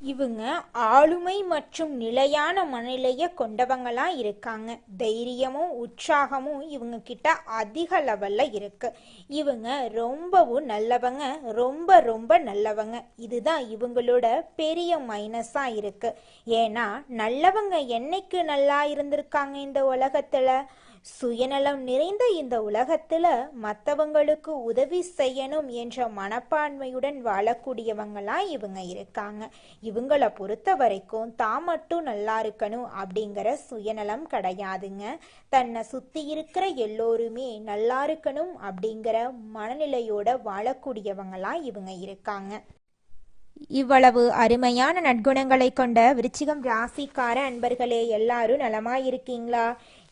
இவங்க ஆளுமை மற்றும் நிலையான மனநிலையை கொண்டவங்களாக இருக்காங்க. தைரியமும் உற்சாகமும் இவங்க கிட்ட அதிக லெவலில் இருக்கு. இவங்க ரொம்பவும் நல்லவங்க ரொம்ப ரொம்ப நல்லவங்க. இதுதான் இவங்களோட பெரிய மைனஸாக இருக்கு. ஏன்னா நல்லவங்க என்னைக்கு நல்லா இருந்திருக்காங்க இந்த உலகத்தில்? சுயநலம் நிறைந்த இந்த உலகத்துல மற்றவங்களுக்கு உதவி செய்யணும் என்ற மனப்பான்மையுடன் வாழக்கூடியவங்களா இவங்க இருக்காங்க. இவங்கள பொறுத்த வரைக்கும் தான் மட்டும் நல்லா இருக்கணும் அப்படிங்கிற சுயநலம் கிடையாதுங்க. தன்னை சுத்தி இருக்கிற எல்லோருமே நல்லா இருக்கணும் அப்படிங்கிற மனநிலையோட வாழக்கூடியவங்களா இவங்க இருக்காங்க. இவ்வளவு அருமையான நற்குணங்களை கொண்ட விருச்சிகம் ராசிக்கார அன்பர்களே எல்லாரும் நலமா இருக்கீங்களா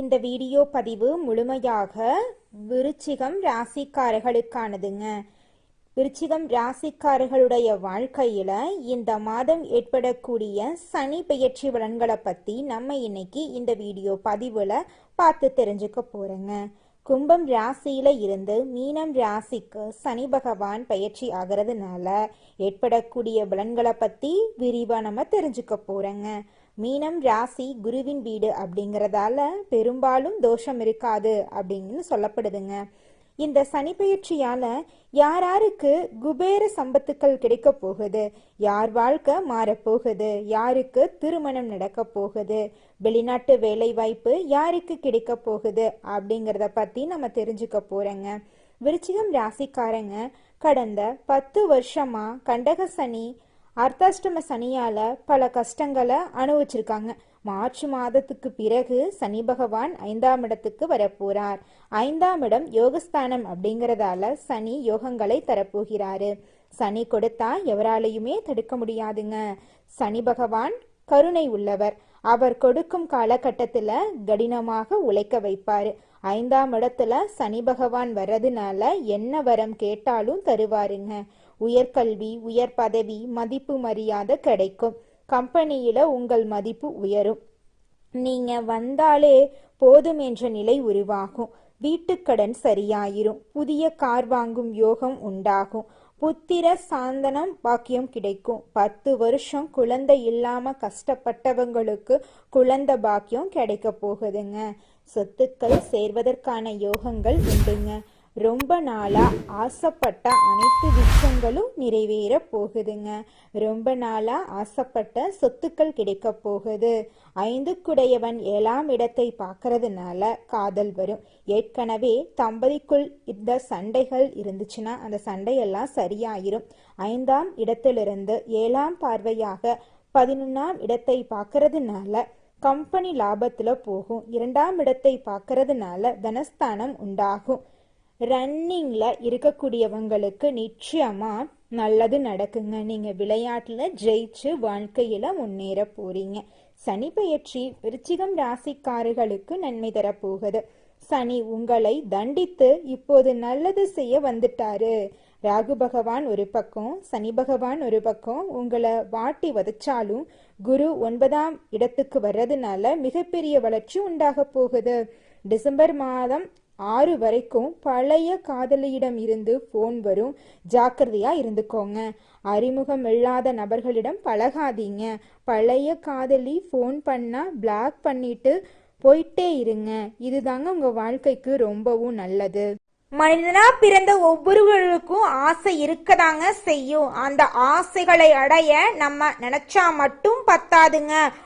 இந்த வீடியோ பதிவு முழுமையாக விருச்சிகம் ராசிக்காரர்களுக்கானதுங்க. விருச்சிகம் ராசிக்காரர்களுடைய வாழ்க்கையில இந்த மாதம் ஏற்படக்கூடிய சனி பெயர்ச்சி பலன்களை பத்தி நம்ம இன்னைக்கு இந்த வீடியோ பதிவுல பார்த்து தெரிஞ்சுக்க போறோங்க. கும்பம் ராசியில இருந்து மீனம் ராசிக்கு சனி பகவான் பயிற்சி ஆகிறதுனால ஏற்படக்கூடிய பலன்களை பத்தி விரிவா நம்ம தெரிஞ்சுக்க போறோங்க. மீனம் ராசி குருவின் வீடு அப்படிங்கிறதால பெரும்பாலும் தோஷம் இருக்காது அப்படின்னு சொல்லப்படுதுங்க. இந்த சனி யாராருக்கு யார் யாருக்கு குபேர சம்பத்துக்கள் கிடைக்க போகுது? யார் வாழ்க்கை மாறப்போகுது யாருக்கு திருமணம் நடக்க போகுது? வெளிநாட்டு வேலை வாய்ப்பு யாருக்கு கிடைக்க போகுது? அப்படிங்கிறத பத்தி நம்ம தெரிஞ்சுக்க போறோங்க. விருச்சிகம் ராசிக்காரங்க கடந்த பத்து வருஷமா கண்டக சனி அர்த்தாஷ்டம சனியால பல கஷ்டங்களை அனுபவிச்சிருக்காங்க. மார்ச் மாதத்துக்கு பிறகு சனி பகவான் ஐந்தாம் இடத்துக்கு வரப்போறார். ஐந்தாம் இடம் யோகஸ்தானம் அப்படிங்கறதால சனி யோகங்களை தரப்போகிறாரு. சனி கொடுத்தா எவராலையுமே தடுக்க முடியாதுங்க. சனி பகவான் கருணை உள்ளவர். அவர் கொடுக்கும் காலகட்டத்துல கடினமாக உழைக்க வைப்பாரு. ஐந்தாம் இடத்துல சனி பகவான் வர்றதுனால என்ன வரம் கேட்டாலும் தருவாருங்க. உயர்கல்வி உயர் பதவி மதிப்பு மரியாதை கிடைக்கும். கம்பெனியில உங்கள் மதிப்பு உயரும். நீங்க வந்தாலே போதும் என்ற நிலை உருவாகும். வீட்டுக்கடன் சரியாயிரும். புதிய கார் வாங்கும் யோகம் உண்டாகும். புத்திர சாந்தனம் பாக்கியம் கிடைக்கும். பத்து வருஷம் குழந்தை இல்லாம கஷ்டப்பட்டவங்களுக்கு குழந்தை பாக்கியம் கிடைக்க போகுதுங்க. சொத்துக்கள் சேர்வதற்கான யோகங்கள் உண்டுங்க. ரொம்ப நாளா ஆசைப்பட்ட அனைத்து விஷயங்களும் நிறைவேற போகுதுங்க. ரொம்ப நாளா ஆசைப்பட்ட சொத்துக்கள் கிடைக்க போகுது. ஐந்துக்குடையவன் ஏழாம் இடத்தை பார்க்கறதுனால காதல் வரும். ஏற்கனவே தம்பதிக்குள் இந்த சண்டைகள் இருந்துச்சுன்னா அந்த சண்டையெல்லாம் சரியாயிரும். ஐந்தாம் இடத்திலிருந்து ஏழாம் பார்வையாக பதினொன்னாம் இடத்தை பார்க்கறதுனால கம்பெனி லாபத்துல போகும். இரண்டாம் இடத்தை பார்க்கறதுனால தனஸ்தானம் உண்டாகும். ரன்னிங்கில் இருக்கக்கூடியவங்களுக்கு நிச்சயமாக நல்லது நடக்குங்க. நீங்கள் விளையாட்டில் ஜெயிச்சு வாழ்க்கையில் முன்னேற போறீங்க. சனி பயிற்சி விருச்சிகம் ராசிக்காரர்களுக்கு நன்மை தரப்போகுது. சனி உங்களை தண்டித்து இப்போது நல்லது செய்ய வந்துட்டாரு. ராகு பகவான் ஒரு பக்கம் சனி பகவான் ஒரு பக்கம். உங்களை வாட்டி வதச்சாலும் குரு ஒன்பதாம் இடத்துக்கு வர்றதுனால மிகப்பெரிய வளர்ச்சி உண்டாக போகுது. டிசம்பர் மாதம் ஆறு வரைக்கும் பழைய காதலியிடம் இருந்து ஃபோன் வரும். ஜாக்கிரதையா இருந்துக்கோங்க. அறிமுகம் இல்லாத நபர்களிடம் பழகாதீங்க. பழைய காதலி ஃபோன் பண்ணா பிளாக் பண்ணிட்டு போயிட்டே இருங்க. இதுதாங்க உங்க வாழ்க்கைக்கு ரொம்பவும் நல்லது. மனிதனா பிறந்த ஒவ்வொருவருக்கும் ஆசை இருக்கதாங்க செய்யும். அந்த ஆசைகளை அடைய நம்ம நினைச்சா மட்டும் பத்தாதுங்க.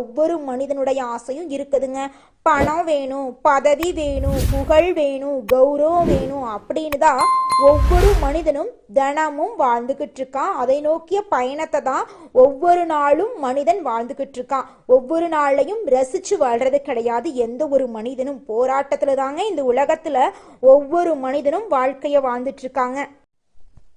ஒவ்வொரு மனிதனுடைய ஆசையும் இருக்குதுங்க. பணம் வேணும் பதவி வேணும் புகழ் வேணும் கௌரவம் வேணும் அப்படின்னு தான் ஒவ்வொரு மனிதனும் தினமும் வாழ்ந்துகிட்டு இருக்கான். அதை நோக்கிய பயணத்தை தான் ஒவ்வொரு நாளும் மனிதன் வாழ்ந்துகிட்டு இருக்கான். ஒவ்வொரு நாளையும் ரசிச்சு வாழ்றது கிடையாது. எந்த ஒரு மனிதனும் போராட்டத்துல தாங்க இந்த உலகத்துல ஒவ்வொரு மனிதனும் வாழ்க்கைய வாழ்ந்துட்டு இருக்காங்க.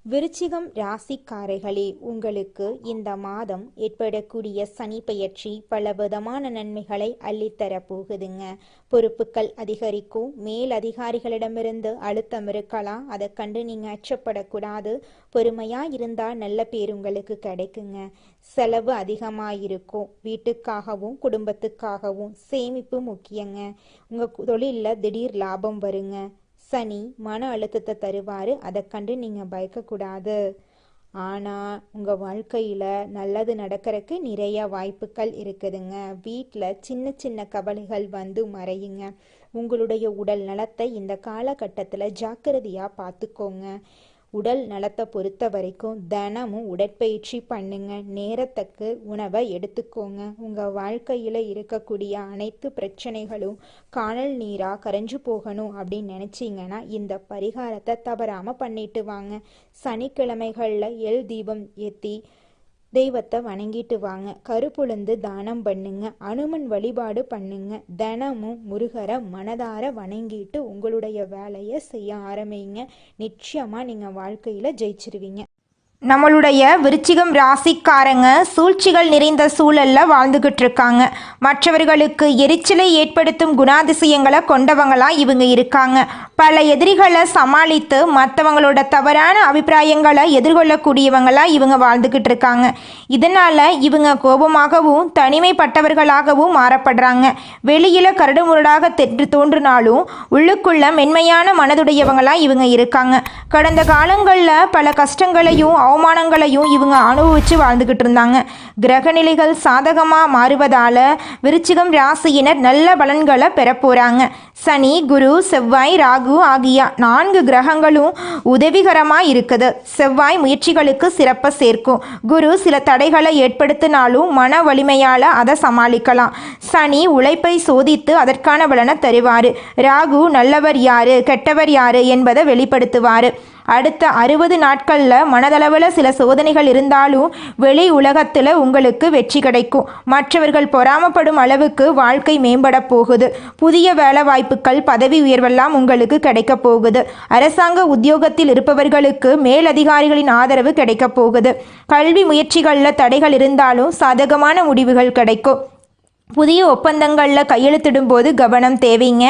விருச்சிகம் ராசிக்காரைகளே உங்களுக்கு இந்த மாதம் ஏற்படக்கூடிய சனி பெயர்ச்சி பல விதமான நன்மைகளை அள்ளித்தர போகுதுங்க. பொறுப்புகள் அதிகரிக்கும் மேல் அதிகாரிகளிடமிருந்து அழுத்தம் இருக்கலாம் அதை கண்டு நீங்க அச்சப்படக்கூடாது. பொறுமையா இருந்தா நல்ல பேர் உங்களுக்கு கிடைக்குங்க. செலவு அதிகமாக இருக்கும் வீட்டுக்காகவும் குடும்பத்துக்காகவும் சேமிப்பு முக்கியங்க. உங்க தொழிலில் திடீர் லாபம் வருங்க. சனி மன அழுத்தத்தை தருவாரு. அதை கண்டு நீங்கள் பயக்கக்கூடாது. ஆனால் உங்கள் வாழ்க்கையில் நல்லது நடக்கிறதுக்கு நிறைய வாய்ப்புகள் இருக்குதுங்க. வீட்டில் சின்ன சின்ன கவலைகள் வந்து மறையுங்க. உங்களுடைய உடல் நலத்தை இந்த காலகட்டத்தில் ஜாக்கிரதையாக பார்த்துக்கோங்க. உடல் நலத்தை பொறுத்த வரைக்கும் தினமும் உடற்பயிற்சி பண்ணுங்க. நேரத்துக்கு உணவை எடுத்துக்கோங்க. உங்கள் வாழ்க்கையில் இருக்கக்கூடிய அனைத்து பிரச்சனைகளும் காணல் நீராக கரைஞ்சு போகணும் அப்படின்னு நினச்சிங்கன்னா இந்த பரிகாரத்தை தவறாமல் பண்ணிட்டு வாங்க. சனிக்கிழமைகளில் எல் தீபம் ஏற்றி தெய்வத்தை வணங்கிட்டு வாங்க. கருப்புழுந்து தானம் பண்ணுங்க. அனுமன் வழிபாடு பண்ணுங்க. தினமும் முருகரை மனதார வணங்கிட்டு உங்களுடைய வேலையை செய்ய ஆரம்பிங்க. நிச்சயமா நீங்க வாழ்க்கையில ஜெயிச்சிருவீங்க. நம்மளுடைய விருச்சிகம் ராசிக்காரங்க சூழ்ச்சிகள் நிறைந்த சூழல்ல வாழ்ந்துகிட்டு இருக்காங்க மற்றவர்களுக்கு எரிச்சலை ஏற்படுத்தும் குணாதிசயங்களை கொண்டவங்களா இவங்க இருக்காங்க. பல எதிரிகளை சமாளித்து மற்றவங்களோட தவறான அபிப்பிராயங்களை எதிர்கொள்ளக்கூடியவங்களா இவங்க வாழ்ந்துகிட்டு இருக்காங்க இதனால இவங்க கோபமாகவும் தனிமைப்பட்டவர்களாகவும் மாறப்படுறாங்க. வெளியில கரடுமுரடாக தென்று தோன்றினாலும் உள்ளுக்குள்ள மென்மையான மனதுடையவங்களா இவங்க இருக்காங்க. கடந்த காலங்களில் பல கஷ்டங்களையும் அவமானங்களையும் இவங்க அனுபவித்து வாழ்ந்துக்கிட்டு இருந்தாங்க. கிரகநிலைகள் சாதகமாக மாறுவதால் விருச்சிகம் ராசியினர் நல்ல பலன்களை பெறப்போகிறாங்க சனி குரு செவ்வாய் ராகு ஆகிய நான்கு கிரகங்களும் உதவிகரமாக இருக்குது. செவ்வாய் முயற்சிகளுக்கு சிறப்பை சேர்க்கும். குரு சில தடைகளை ஏற்படுத்தினாலும் மன வலிமையால் அதை சமாளிக்கலாம். சனி உழைப்பை சோதித்து அதற்கான பலனை தருவார். ராகு நல்லவர் யாரு கெட்டவர் யாரு என்பதை வெளிப்படுத்துவார். அடுத்த அறுபது நாட்களில் மனதளவில் சில சோதனைகள் இருந்தாலும் வெளி உலகத்தில் உங்களுக்கு வெற்றி கிடைக்கும். மற்றவர்கள் பொறாமப்படும் அளவுக்கு வாழ்க்கை மேம்பட போகுது. புதிய வேலை வாய்ப்புகள் பதவி உயர்வெல்லாம் உங்களுக்கு கிடைக்க போகுது. அரசாங்க உத்தியோகத்தில் இருப்பவர்களுக்கு மேலதிகாரிகளின் ஆதரவு கிடைக்க போகுது. கல்வி முயற்சிகளில் தடைகள் இருந்தாலும் சாதகமான முடிவுகள் கிடைக்கும். புதிய ஒப்பந்தங்களில் கையெழுத்திடும்போது கவனம் தேவைங்க.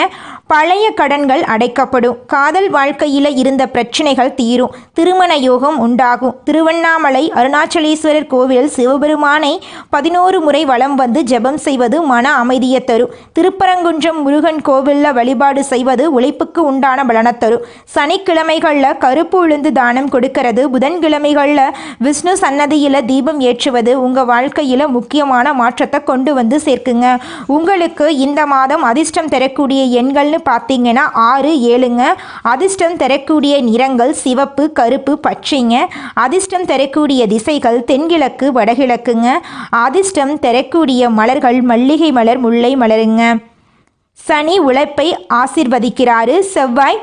பழைய கடன்கள் அடைக்கப்படும். காதல் வாழ்க்கையில் இருந்த பிரச்சனைகள் தீரும். திருமண யோகம் உண்டாகும். திருவண்ணாமலை அருணாச்சலேஸ்வரர் கோவிலில் சிவபெருமானை பதினோரு முறை வலம் வந்து ஜெபம் செய்வது மன அமைதியை தரும். திருப்பரங்குன்றம் முருகன் கோவிலில் வழிபாடு செய்வது உழைப்புக்கு உண்டான பலனை தரும். சனிக்கிழமைகளில் கருப்பு உளுந்து தானம் கொடுக்கிறது. புதன்கிழமைகளில் விஷ்ணு சன்னதியில் தீபம் ஏற்றுவது உங்கள் வாழ்க்கையில் முக்கியமான மாற்றத்தை கொண்டு வந்து சேர்க்கு சேர்க்குங்க உங்களுக்கு இந்த மாதம் அதிர்ஷ்டம் தரக்கூடிய எண்கள்னு பார்த்தீங்கன்னா ஆறு ஏழுங்க. அதிர்ஷ்டம் தரக்கூடிய நிறங்கள் சிவப்பு கருப்பு பச்சைங்க. அதிர்ஷ்டம் தரக்கூடிய திசைகள் தென்கிழக்கு வடகிழக்குங்க. அதிர்ஷ்டம் தரக்கூடிய மலர்கள் மல்லிகை மலர் முல்லை மலருங்க. சனி உழைப்பை ஆசிர்வதிக்கிறாரு. செவ்வாய்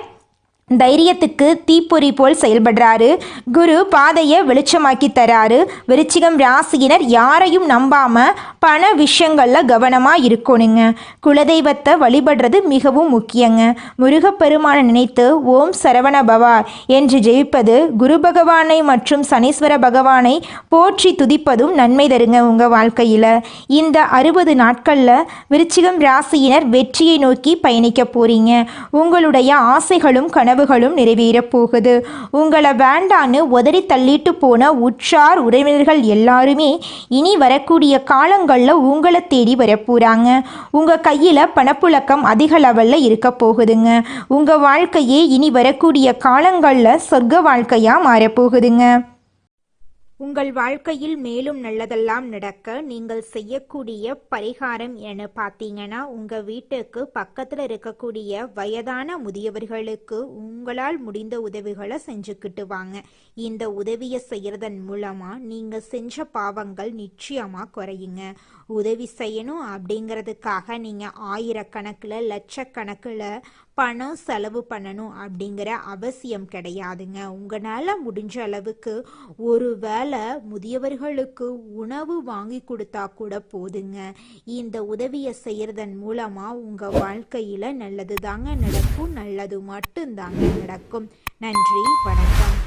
தைரியத்துக்கு தீப்பொறி போல் செயல்படுறாரு. குரு பாதையை வெளிச்சமாக்கி தராரு. விருச்சிகம் ராசியினர் யாரையும் நம்பாம பண விஷயங்களில் கவனமாக இருக்கணுங்க. குலதெய்வத்தை வழிபடுறது மிகவும் முக்கியங்க. முருகப்பெருமானை நினைத்து ஓம் சரவண பவா என்று ஜெயிப்பது குரு பகவானை மற்றும் சனீஸ்வர பகவானை போற்றி துதிப்பதும் நன்மை தருங்க உங்கள் வாழ்க்கையில். இந்த அறுபது நாட்களில் விருச்சிகம் ராசியினர் வெற்றியை நோக்கி பயணிக்க போறீங்க. உங்களுடைய ஆசைகளும் கனவுகளும் நிறைவேறப் போகுது உங்களை வேண்டான்னு உதறி தள்ளிட்டு போன உற்றார் உறவினர்கள் எல்லாருமே இனி வரக்கூடிய காலங்களில் உங்களை தேடி வரப்போகிறாங்க உங்கள் கையில் பணப்புழக்கம் அதிக லெவலில் இருக்க போகுதுங்க. உங்கள் வாழ்க்கையே இனி வரக்கூடிய காலங்களில் சொர்க்க வாழ்க்கையாக மாறப்போகுதுங்க உங்கள் வாழ்க்கையில் மேலும் நல்லதெல்லாம் நடக்க நீங்கள் செய்யக்கூடிய பரிகாரம் என பார்த்தீங்கன்னா உங்கள் வீட்டுக்கு பக்கத்தில் இருக்கக்கூடிய வயதான முதியவர்களுக்கு உங்களால் முடிந்த உதவிகளை செஞ்சுக்கிட்டு வாங்க. இந்த உதவியை செய்கிறதன் மூலமாக நீங்கள் செஞ்ச பாவங்கள் நிச்சயமாக குறையுங்க. உதவி செய்யணும் அப்படிங்கிறதுக்காக நீங்கள் ஆயிரக்கணக்கில் லட்சக்கணக்கில் பணம் செலவு பண்ணணும் அப்படிங்கிற அவசியம் கிடையாதுங்க. உங்களால் முடிஞ்ச அளவுக்கு ஒரு வேளை முதியவர்களுக்கு உணவு வாங்கி கொடுத்தா கூட போதுங்க. இந்த உதவியை செய்கிறதன் மூலமாக உங்கள் வாழ்க்கையில் நல்லது தாங்க நடக்கும் நல்லது மட்டும்தாங்க நடக்கும். நன்றி வணக்கம்.